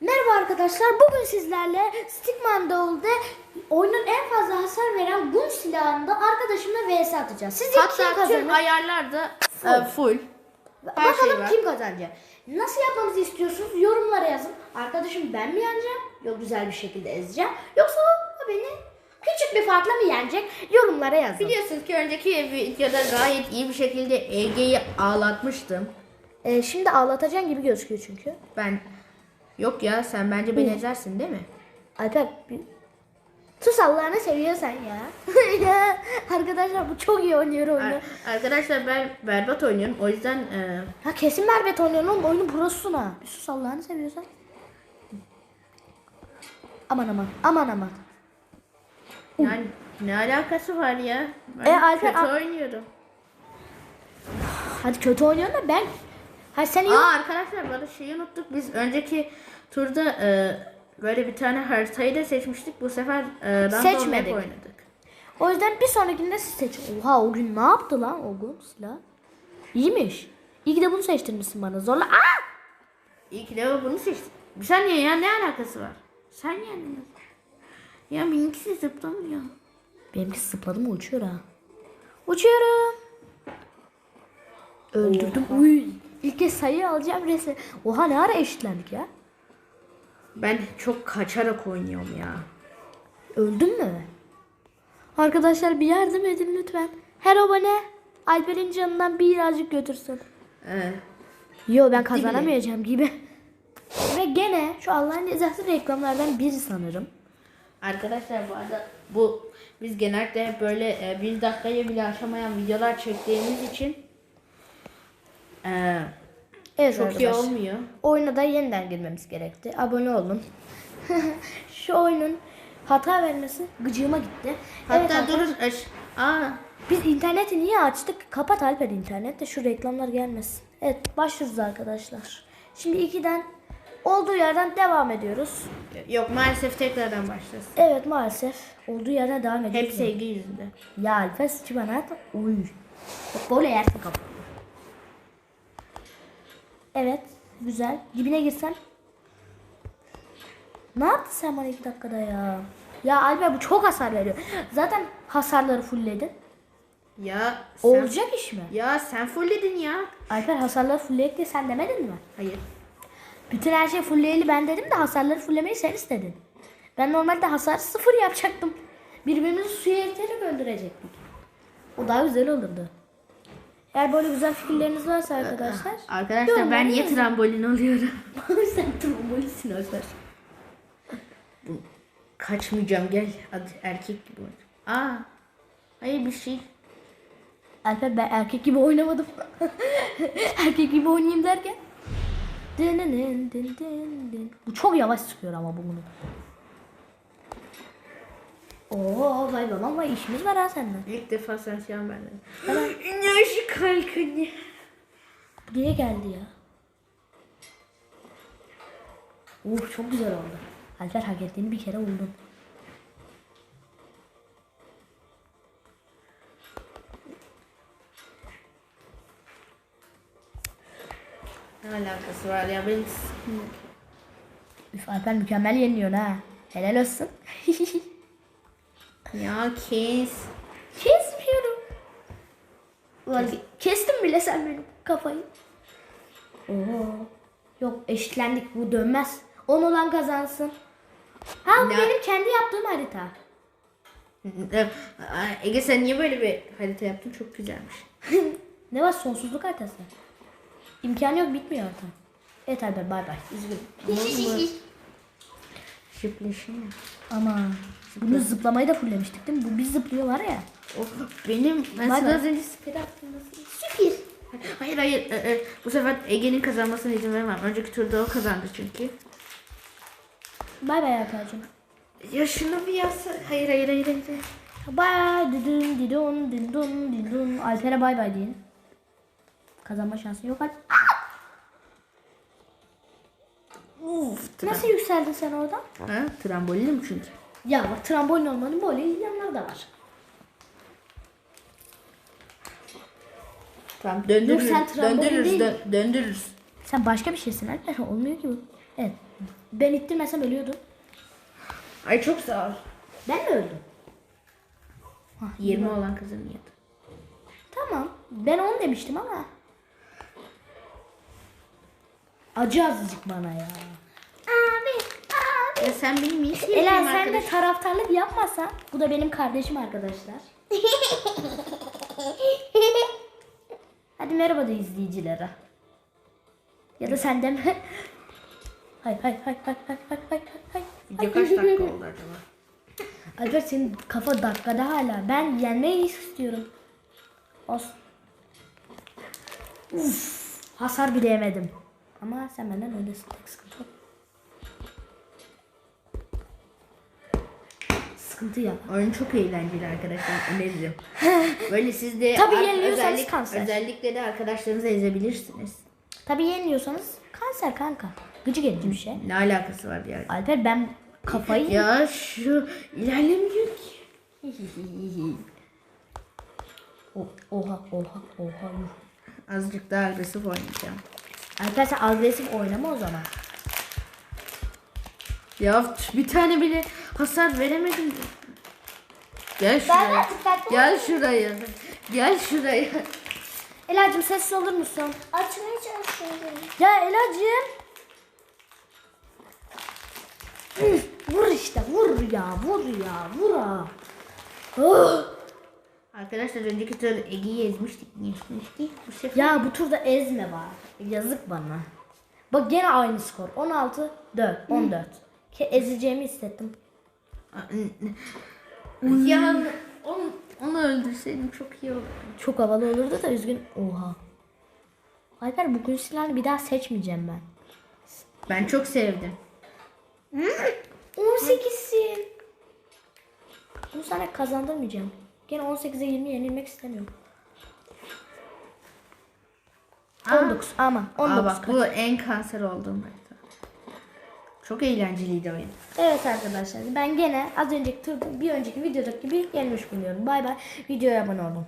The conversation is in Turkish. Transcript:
Merhaba arkadaşlar. Bugün sizlerle Stickman Doll'da oyunun en fazla hasar veren gun silahında arkadaşımla vs atacağız. Sizce kim Hatta tüm kazanır? ayarlar da e, full. her Bakalım şey var. kim kazanacak? Nasıl yapmamızı istiyorsunuz? Yorumlara yazın. Arkadaşım ben mi yeneceğim? Yok güzel bir şekilde ezeceğim. Yoksa o beni küçük bir farkla mı yenecek? Yorumlara yazın. Biliyorsunuz ki önceki videoda gayet iyi bir şekilde Ege'yi ağlatmıştım. Ee, şimdi ağlatacağın gibi gözüküyor çünkü. Ben yok ya sen bence beni ezersin değil mi? Alper bir... Sus Allah'ını seviyorsan ya. ya. Arkadaşlar bu çok iyi oynuyor oyunu. Ar- Arkadaşlar ben berbat oynuyorum o yüzden e, Ha kesin Mervet oynuyor oğlum oyunun prosuna. Bir sus Allah'ını seviyorsan. Aman aman aman aman. yani ne alakası var ya? Ben E, Alper, kötü al- oynuyorum. Hadi kötü oynuyorsun da ben. Ha sen iyi. Aa arkadaşlar bana şeyi unuttuk. Biz önceki turda e, böyle bir tane haritayı da seçmiştik. Bu sefer e, random map Seçmedik. oynadık. O yüzden bir sonrakinde siz seçin. Oha o gün ne yaptı lan o gün silah? İyiymiş. İyi ki de bunu seçtirmişsin bana zorla. Aa! İyi ki de bunu seçtik. Bir saniye ya ne alakası var? Sen yendin. Ya benimkisi zıplamıyor. Benimki zıpladı mı uçuyor ha. Uçuyorum. Öldürdüm. Uy. Kez sayı alacağım resmen. Oha ne ara eşitlendik ya? Ben çok kaçarak oynuyorum ya. Öldün mü? Arkadaşlar bir yardım edin lütfen. Her abone Alper'in canından birazcık götürsün. Ee, Yo ben kazanamayacağım gibi. Ve gene şu Allah'ın cezası reklamlardan biri sanırım. arkadaşlar bu arada bu biz genellikle hep böyle e, bir dakikayı bile aşamayan videolar çektiğimiz için e, Evet çok iyi arkadaşlar. olmuyor. Oyuna da yeniden girmemiz gerekti. Abone olun. şu oyunun hata vermesi gıcığıma gitti. Hatta evet, durun. Aa, Biz interneti niye açtık? Kapat Alper internet de şu reklamlar gelmesin. Evet başlıyoruz arkadaşlar. Şimdi 2'den olduğu yerden devam ediyoruz. yok maalesef tekrardan başlasın. Evet maalesef olduğu yerden devam ediyoruz. Hep sevgi yüzünden. Ya Alper sıçı bana at. Uy. Bak böyle yersin kapı. Evet güzel. Dibine girsen. Ne yaptın sen bana iki dakikada ya? Ya Alper bu çok hasar veriyor. Zaten hasarları fullledin. Ya sen, Olacak iş mi? ya sen fullledin ya. Alper hasarları fullleyek diye sen demedin mi? Hayır. Bütün her şey fullleyeli ben dedim de hasarları fulllemeyi sen istedin. Ben normalde hasar sıfır yapacaktım. Birbirimizi suya eriterek öldürecektik. O daha güzel olurdu. Eğer böyle güzel fikirleriniz varsa arkadaşlar. Arkadaşlar ben niye trambolin oluyorum? sen trambolinsin Alper. Kaçmayacağım gel. Hadi erkek gibi oyna. Aa. Hayır bir şey. Alper ben erkek gibi oynamadım. erkek gibi oynayayım derken. Dın dın dın dın. Bu çok yavaş çıkıyor ama bu bunun. Oo vay babam vay işimiz var ha senden. İlk defa sen şu an benden. Hemen Yaşı kalkın Niye geldi ya? Uf çok güzel oldu. Alper hak ettiğini bir kere buldun. Ne alakası var ya benim Üf Alper mükemmel yeniliyor ha. Helal olsun. Ya kes. Kesmiyorum. Ulan kestin bile sen benim kafayı. Oo. Yok eşitlendik bu dönmez. On olan kazansın. Ha bu benim kendi yaptığım harita. Ege sen niye böyle bir harita yaptın? Çok güzelmiş. ne var sonsuzluk haritası. İmkanı yok bitmiyor harita. Evet Alper bay bay. Üzgünüm. Şıplaşın ya. Ama bunu zıplamayı da fullemiştik değil mi? Bu biz zıplıyor var ya. Oh, benim ben sana bay. az önce speed attım? Süper. Hayır hayır. e, e, bu sefer Ege'nin kazanmasına izin vermem. Önceki turda o kazandı çünkü. Bay bay Alper'cim. Ya şunu bir yazsa. Hayır hayır hayır hayır. Bay didun didun didun didun. Alper'e bay bay deyin. Kazanma şansı yok Alper. Uf. Nasıl yükseldin sen oradan? Ha, trambolinim çünkü. Ya bak trambolin olmanın böyle yanları da var. Tamam döndürürüz. sen trambolin döndürürüz. değil. dö- döndürürüz. Sen başka bir şeysin Alper. Olmuyor ki bu. Evet. Ben ittirmesem ölüyordum. Ay çok sağ ol. Ben mi öldüm? 20 olan kazanıyordu. Tamam. Ben 10 demiştim ama. Acı azıcık bana ya. Abi, abi. Ya sen benim iyi Ela sevdiğim sen de arkadaşım. taraftarlık yapmasan. Bu da benim kardeşim arkadaşlar. Hadi merhaba da izleyicilere. Ya da senden mi? hay hay hay hay hay hay hay hay. Video kaç dakika oldu acaba? Alper senin kafa dakikada hala. Ben yenmeyi istiyorum. Olsun. Uf, hasar bile yemedim. Ama sen benden öndesin. Tek sıkıntı yok. Sıkıntı ya. Oyun çok eğlenceli arkadaşlar. Öneririm. Böyle siz de Tabii yeniliyorsanız özellik, kanser. özellikle de arkadaşlarınızı ezebilirsiniz. Tabii yeniliyorsanız kanser kanka. Gıcık edici bir şey. Ne alakası var yani? Alper ben kafayı... Ya şu ilerlemiyor ki. Oha oha oha. Azıcık daha agresif oynayacağım. Sen agresif oynama o zaman. Ya bir tane bile hasar veremedim. Gel şuraya. Gel şuraya. Gel şuraya. Elacığım sessiz olur musun? Açmaya çalışıyorum. Ya Elacığım. Üf, Vur işte vur ya vur ya vur ha. Arkadaşlar önceki tur Ege'yi ezmiştik. Geçmiştik. Bu sefer Ya bu turda ezme var. Yazık bana. Bak gene aynı skor. 16 4 14. Ke ezeceğimi hissettim. ya onu, onu öldürseydim çok iyi olurdu. Çok havalı olurdu da üzgün. Oha. Alper bugün silahını bir daha seçmeyeceğim ben. Ben çok sevdim. 18'sin. Bu sana kazandırmayacağım. Gene 18'e 20 yenilmek istemiyorum. 19 aman 19 Aa bak bu en kanser olduğum harita. Çok eğlenceliydi oyun. Evet arkadaşlar ben gene az önceki bir önceki videodaki gibi yenilmiş bulunuyorum. Bay bay. Videoya abone olun.